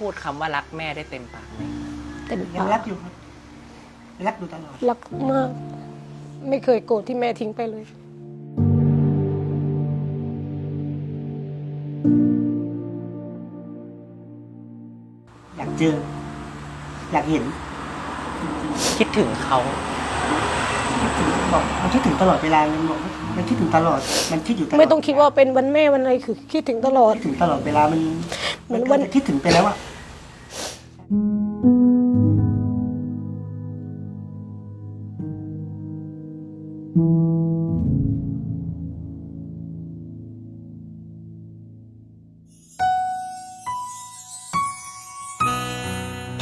พูดคำว่ารักแม่ได้เต็มปากไหมเต็มยังปากรักอยู่ครับรักอยู่ตลอด รักมาก ไม่เคยโกรธที่แม่ทิ้งไปเลย อยากเจอ อยากเห็นคิดถึงเขาคิดถึงบอกมันคิดถึงตลอดเวลามันบอกว่ามันคิดถึงตลอด มันคิดอยู่ตลอดไม่ต้องคิดว่าเป็นวันแม่วันอะไรคือคิดถึงตลอด คิดถึงตลอดเวลามันเหมือนมัวันจะคิดถึงไปแล้วอะ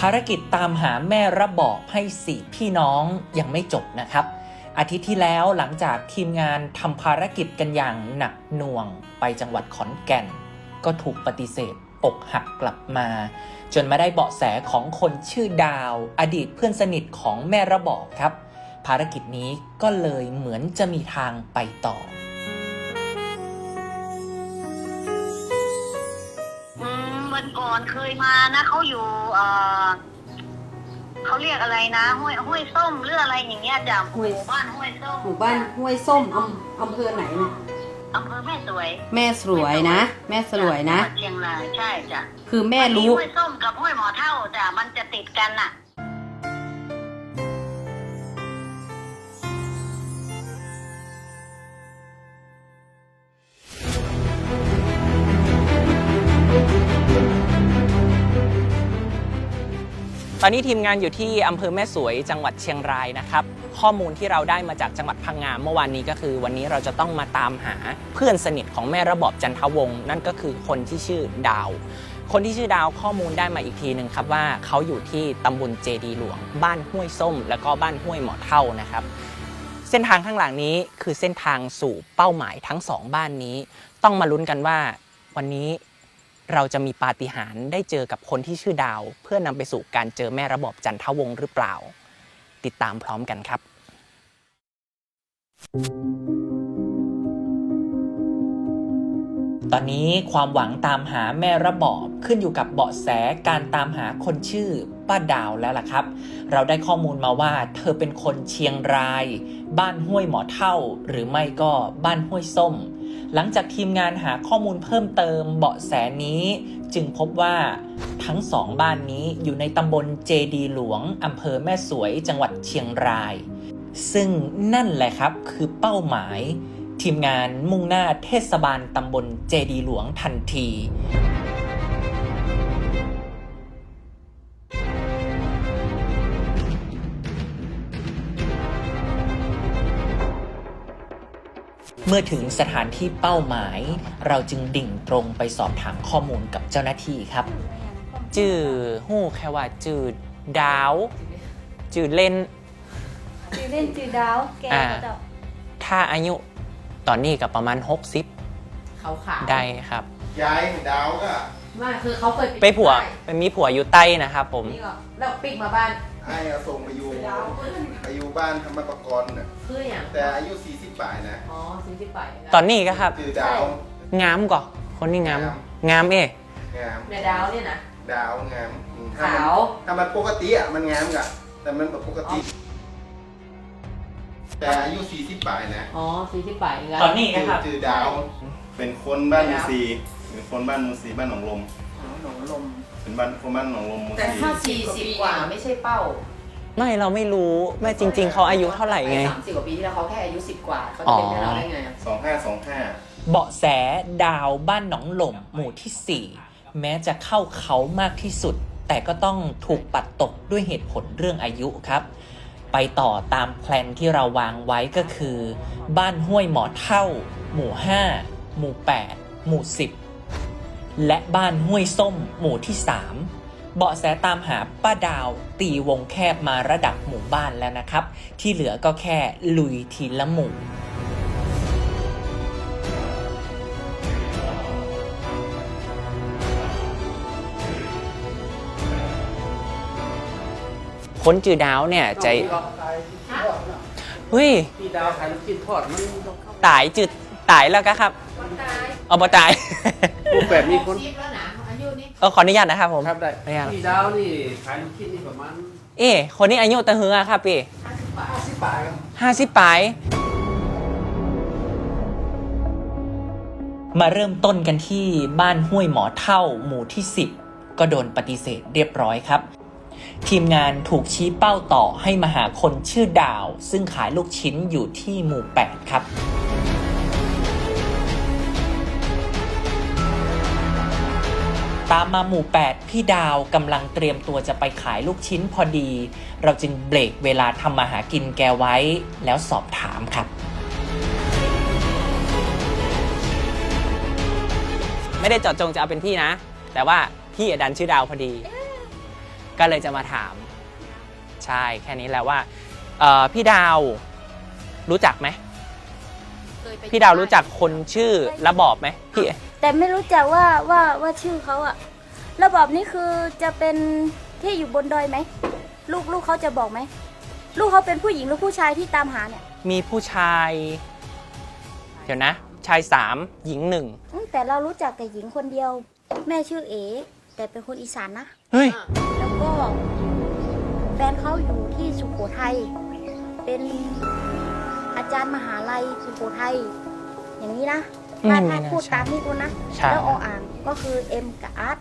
ภารกิจตามหาแม่ระบอบให้สี่พี่น้องยังไม่จบนะครับ อาทิตย์ที่แล้วหลังจากทีมงานทำภารกิจกันอย่างหนักหน่วงไปจังหวัดขอนแก่น ก็ถูกปฏิเสธอกหักกลับมา จนมาได้เบาะแสของคนชื่อดาว อดีตเพื่อนสนิทของแม่ระบอบครับ ภารกิจนี้ก็เลยเหมือนจะมีทางไปต่อ อนเคยมานะเขาอยู่เออเขาเรียกอะไรนะ ห้วยห้วยส้มหรืออะไรอย่างเงี้ยจ้ะหห้วย มู่บ้านห้วยส้มหมู่บ้านห้วยส้มอำอำเภอไหนเนี่ยอำเภอแม่สวยแม่สวยนะ แม่สวยนะ จังหวัดเชียงรายใช่จ้ะคือแม่รู้ ห้วยส้มกับห้วยหมอเท่าจ้ะมันจะติดกันน่ะ อนนี้ทีมงานอยู่ที่อำเภอแม่สวยจังหวัดเชียงรายนะครับ ข้อมูลที่เราได้มาจากจังหวัดพังงาเมื่อวานนี้ก็คือ วันนี้เราจะต้องมาตามหาเพื่อนสนิทของแม่ระบอบจันทวงศ์นั่นก็คือคนที่ชื่อดาว คนที่ชื่อดาวข้อมูลได้มาอีกทีหนึ่งครับว่าเขาอยู่ที่ตำบลเจดีหลวง บ้านห้วยส้ม แล้วก็บ้านห้วยหมอเท่านะครับ เส้นทางข้างหลังนี้คือเส้นทางสู่เป้าหมายทั้งสองบ้านนี้ ต้องมาลุ้นกันว่าวันนี้ เราจะมีปาฏิหาริย์ได้เจอกับคนที่ชื่อดาว เพื่อนำไปสู่การเจอแม่ระบอบจันทวงศ์หรือเปล่า ติดตามพร้อมกันครับ ตอนนี้ความหวังตามหาแม่ระบอบขึ้นอยู่กับเบาะแสการตามหาคนชื่อป้าดาวแล้วล่ะครับ เราได้ข้อมูลมาว่า เธอเป็นคนเชียงราย บ้านห้วยหมอเท่า หรือไม่ก็บ้านห้วยส้ม หลังจากทีมงานหาข้อมูลเพิ่มเติมเบาะแสนี้ จึงพบว่าทั้งสองบ้านนี้อยู่ในตำบลเจดีหลวงอำเภอแม่สวยจังหวัดเชียงราย ซึ่งนั่นแหละครับคือเป้าหมาย ทีมงานมุ่งหน้าเทศบาลตำบลเจดีหลวงทันที เมื่อถึงสถานที่เป้าหมาย เราจึงดิ่งตรงไปสอบถามข้อมูลกับเจ้าหน้าที่ครับ จื่อหู้แค่ว่าจื่อดาว จื่อเล่น จือเล่นจือดาว แกอ่า ก็จะถ้าอายุตอนนี้กับประมาณเขาขาว60 ได้ครับยายดาวก็ ไม่คือเขาเคยไปผัวไปมีผัวอยู่ใต้นะครับผม นี่ก็แล้วปิกมาบ้าน ไอ้เอาส่งไปอยู่ไปอยู่บ้านธรรมปกรณ์น่ะคืออย่างแต่อายุ 40ปลายนะอ๋อซื้อที่ไปตอนนี้ก็ครับ คือดาวงามก่อคนนี้งาม งามงามเอ๊งามแม่ดาวเนี่ยนะ ดาวงามอืมถ้าขาวมันถ้ามันปกติอะมันงามกะแต่มันแบบปกติ แต่อายุ 40ปลายนะอ๋อซื้อที่ไปกันตอนนี้นะครับ คือดาวเป็นคนบ้านมูซีเป็นคนบ้านมูซีบ้านหนองลม หนองลม เป็นบ้านคนบ้านหนองลมมูแต่ซีถ้าสี่สิบกว่าไม่ใช่เป้าไม่เราไม่รู้แม่จริง ๆ เขาอายุเท่าไหร่ไง สามสิบกว่าปีที่แล้วเขาแค่อายุสิบกว่าเขาจะเป็นแม่เราได้ไงอะสองห้าสองห้าเบาะแสดาวบ้านหนองหล่มหมู่ที่ 4 แม้จะเข้าเขามากที่สุด แต่ก็ต้องถูกปัดตกด้วยเหตุผลเรื่องอายุครับ ไปต่อตามแพลนที่เราวางไว้ก็คือ บ้านห้วยหมอเท่า หมู่ 5 หมู่ 8 หมู่ 10 และบ้านห้วยส้มหมู่ที่ 3 เบาะแสตามหาป้าดาวตีวงแคบมาระดับหมู่บ้านแล้วนะครับ ที่เหลือก็แค่ลุยทีละหมู่คนจือดาวเนี่ยใจเฮ้ยพี่ดาวขายลูกชิ้นทอดมันตายจืดตายแล้วก็ครับคนตายเอาบ่ตาย รูปแบบมีคนซิปแล้วนะอายุเออขออนุญาตนะครับผมครับได้ไม่เอาพี่ดาวนี่ขายลูกชิ้นนี่ประมาณเอ๊ะคนนี้อายุตะเฮือครับพี่ห้าสิบบาทครับห้าสิบปลายมาเริ่มต้นกันที่บ้านห้วยหมอเท่าหมู่ที่ 10 ก็โดนปฏิเสธเรียบร้อยครับ ทีมงานถูกชี้เป้าต่อให้มาหาคนชื่อดาว ซึ่งขายลูกชิ้นอยู่ที่หมู่ 8 ครับ ตามมาหมู่ 8 พี่ดาวกำลังเตรียมตัวจะไปขายลูกชิ้นพอดี เราจึงเบรกเวลาทำมาหากินแกไว้แล้วสอบถามครับ ไม่ได้เจอดจงจะเอาเป็นพี่นะ แต่ว่าพี่อะดันชื่อดาวพอดี ก็เลยจะมาถาม ใช่แค่นี้แหละว่าเอ่อพี่ดาวรู้จักไหม เคยไปพี่ดาวรู้จักคนชื่อระบอบไหมพี่ แต่ไม่รู้จักว่าว่าว่าชื่อเขาอะระบอบนี้คือจะเป็นที่อยู่บนดอยไหมลูกลูกเขาจะบอกไหมลูกเขาเป็นผู้หญิงหรือผู้ชายที่ตามหาเนี่ยมีผู้ชาย เดี๋ยวนะ ชายสามหญิงหนึ่งอืมแต่เรารู้จักแต่หญิงคนเดียว แม่ชื่อเอแต่เป็นคนอีสานนะ เฮ้ย แล้วก็แฟนเขาอยู่ที่สุโขทัย เป็นอาจารย์มหาลัยสุโขทัยอย่างนี้นะอืม ถ้าไม่ถ้าน่าพูดใช่ตามที่คุณนะ ใช่ แล้วออ่างก็คือเอ็มกับอาร์ต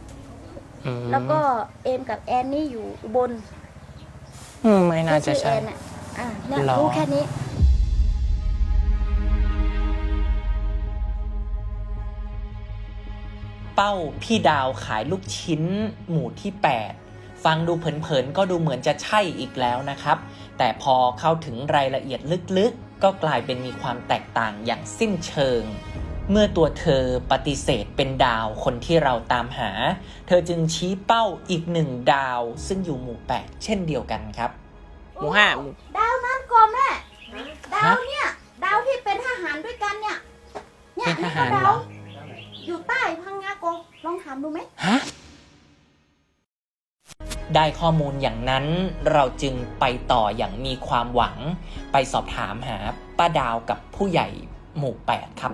อืมแล้วก็เอ็มกับแอนนี่อยู่อุบนอืมไม่น่าจะที่ชื่อใช่แอนน่ะอ่าเนี่ยหรอ รู้แค่นี้ เป้าพี่ดาวขายลูกชิ้นหมู่ที่ 8 ฟังดูเผินๆก็ดูเหมือนจะใช่อีกแล้วนะครับ แต่พอเข้าถึงรายละเอียดลึกๆ ก็กลายเป็นมีความแตกต่างอย่างสิ้นเชิง เมื่อตัวเธอปฏิเสธเป็นดาวคนที่เราตามหา เธอจึงชี้เป้าอีกหนึ่งดาว ซึ่งอยู่หมู่8เช่นเดียวกันครับ หมู่ห้าดาวนั้นก่อนแม่ดาวเนี่ย ดาวที่เป็นทหารด้วยกันเนี่ย เนี่ยเป็นทนี่หาก็รดาเหรวออยู่ใต้พังงาโกลองถามดูไหมฮะได้ข้อมูลอย่างนั้นเราจึงไปต่ออย่างมีความหวัง ไปสอบถามหาป้าดาวกับผู้ใหญ่หมู่8ครับ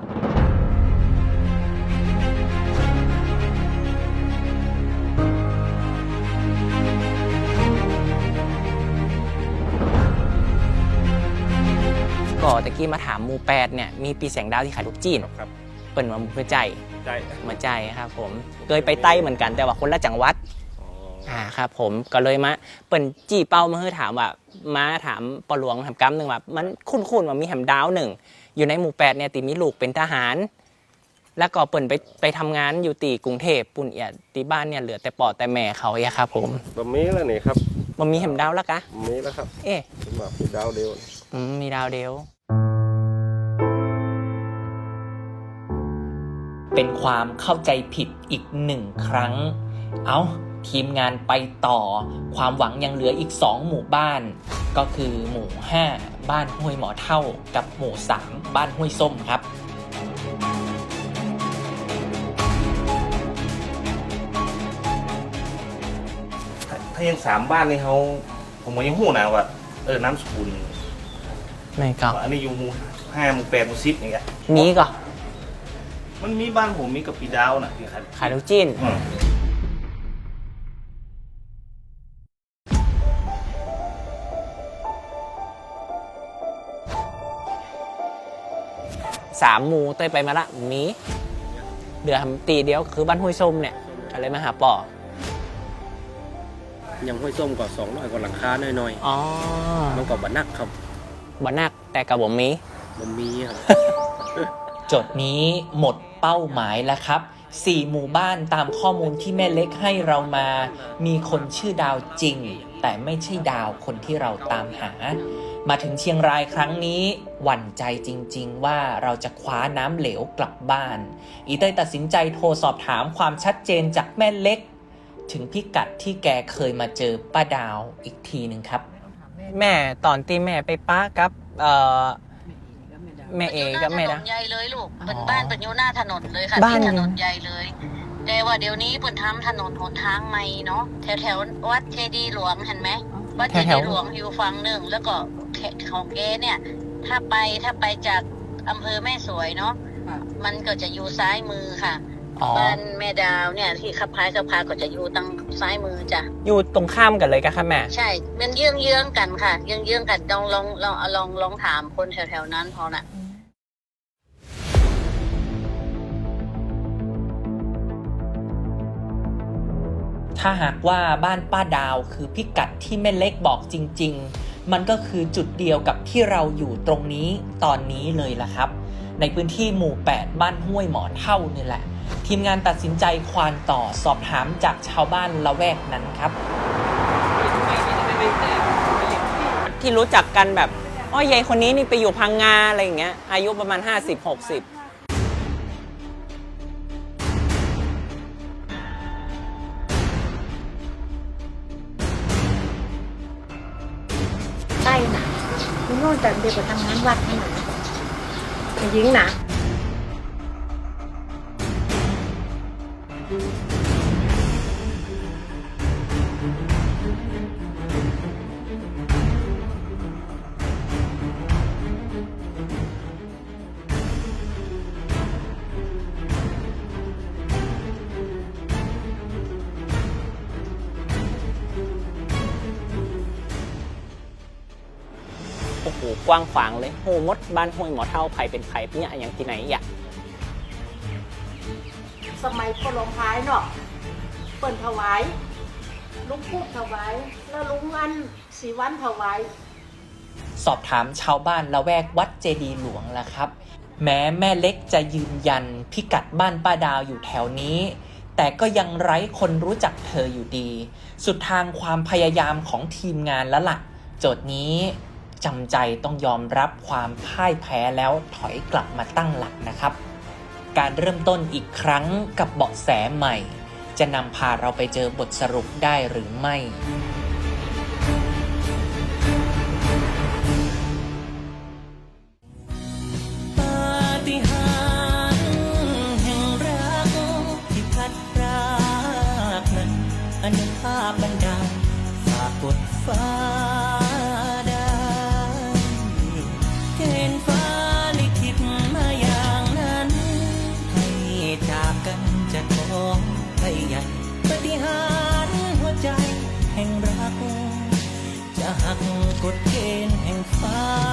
ก็ตะกี้มาถามหมู่8เนี่ยมีปีแสงดาวที่ขายลูกจีนครับเปิดมาเพื่อใจใจมาใจครับผมเคยไปไต้เหมือนกันแต่ว่าคนละจังหวัดอ่าครับผมก็เลยมาเปิ่นจี้เป้ามาเพื่อถามว่ามาถามปอหลวงแหมกำหนึ่งว่ามันคุ้นๆว่ามีแหมดาวหนึ่งอยู่ในหมู่แปดเนี่ยตีมีลูกเป็นทหาร แล้วก็เปิ่นไปไปทำงานอยู่ตีกรุงเทพปุ่นเอียดตีบ้านเนี่ยเหลือแต่ปอแต่แม่เขาอะครับผมบะมีแล้วนี่ครับมันมีแหมดาวแล้วกะบะมีแล้วครับ เอ๊ะผมบอกพี่ดาวเดียวอืมมีดาวเดียว เป็นความเข้าใจผิดอีกหนึ่งครั้ง เอาทีมงานไปต่อ ความหวังยังเหลืออีก 2 หมู่บ้าน ก็คือหมู่ 5 บ้านห้วยหมอเท่า กับหมู่ 3 บ้านห้วยส้มครับถ้ายังสามบ้านนี่เขาผมก็ยังหู้นะว่าเออน้ำสกุลไม่ก็ว่าอันนี้อยู่หมู่ห้าหมู่แปดหมู่สิบอย่างเงี้ยมีก็ มันมีบ้านผมมีกับปีดาวนะที่ขายขายลูกจิ้น อืมสามหมูเต้ยไปมาละมีเดือทำตีเดียวคือบ้านห้วยส้มเนี่ยอะไรมาหาป่อยังห้วยส้มก่อนสองร้อยกว่าหลังคาหน่อยอ๋อๆมันก็บันักครับบ่นักแต่กับบ่มี มันมีครับจดนี้หมด เป้าหมายแล้วครับสี่หมู่บ้านตามข้อมูลที่แม่เล็กให้เรามา มีคนชื่อดาวจริง แต่ไม่ใช่ดาวคนที่เราตามหา มาถึงเชียงรายครั้งนี้ หวั่นใจจริง ๆ ว่าเราจะคว้าน้ำเหลวกลับบ้าน อีเต้ยตัดสินใจโทรสอบถามความชัดเจนจากแม่เล็ก ถึงพิกัดที่แกเคยมาเจอป้าดาวอีกทีหนึ่งครับ แม่ตอนที่แม่ไปป้ากับเอ่อ แม่เอกับแม่ถนนะใหญ่เลยลูกเป็นบ้านเป็นอยู่หน้าถนนเลยค่ะบ้าน ที่ถนนใหญ่เลย แต่ว่าเดี๋ยวนี้เปิดทำถนนหนทางใหม่เนาะแถวแถวๆวัดเจดีย์หลวงเห็นไหมวัดเจดีย์หลวงอยู่ฝั่งหนึ่งแล้วก็แถของเกเนี่ย ถ้าไปถ้าไปจากอำเภอแม่สวยเนาะมันก็จะอยู่ซ้ายมือค่ะ อ๋อ บ้านแม่ดาวเนี่ยที่ขับพายขับพายก็จะอยู่ทางซ้ายมือจ้ะ อยู่ตรงข้ามกันเลยก็ค่ะแม่ ใช่ มันเยื้องเยื้องๆกันค่ะ เยื้องเยื้องๆกันลองลองลองลองลองถามคนแถวๆนั้นพอน่ะ ถ้าหากว่าบ้านป้าดาวคือพิกัดที่แม่เล็กบอกจริง ๆ มันก็คือจุดเดียวกับที่เราอยู่ตรงนี้ตอนนี้เลยล่ะครับ ในพื้นที่หมู่ 8 บ้านห้วยหมอเท่านี่แหละ ทีมงานตัดสินใจควานต่อสอบถามจากชาวบ้านละแวกนั้นครับ ที่รู้จักกันแบบอ๋อยายคนนี้นี่ไปอยู่พังงาอะไรอย่างเงี้ยอายุประมาณ 50-60ใช่นะคุณโน่นแต่เด็กไปทำงานวัดนี่นะแต่ยิงนะ กว้างขวางเลยโหมดบ้านห้วยหมอเท่าไผเป็นไผเนี่ยอย่างที่ไหนอยากสมัยพ่อหลวงพายเนาะเปิ่นถวายลุงพูดถวายแล้วลุงอันสีวันถวายสอบถามชาวบ้านละแวกวัดเจดีย์หลวงละครับ แม้แม่เล็กจะยืนยันพิกัดบ้านป้าดาวอยู่แถวนี้ แต่ก็ยังไร้คนรู้จักเธออยู่ดี สุดทางความพยายามของทีมงานแล้วล่ะ โจทย์นี้ จำใจต้องยอมรับความพ่ายแพ้แล้วถอยกลับมาตั้งหลักนะครับ การเริ่มต้นอีกครั้งกับเบาะแสใหม่ จะนำพาเราไปเจอบทสรุปได้หรือไม่ปาฏิหาริย์แห่งรักที่พัดพรากนั้นอนุภาพบันดาลฝากกดฟ้า แ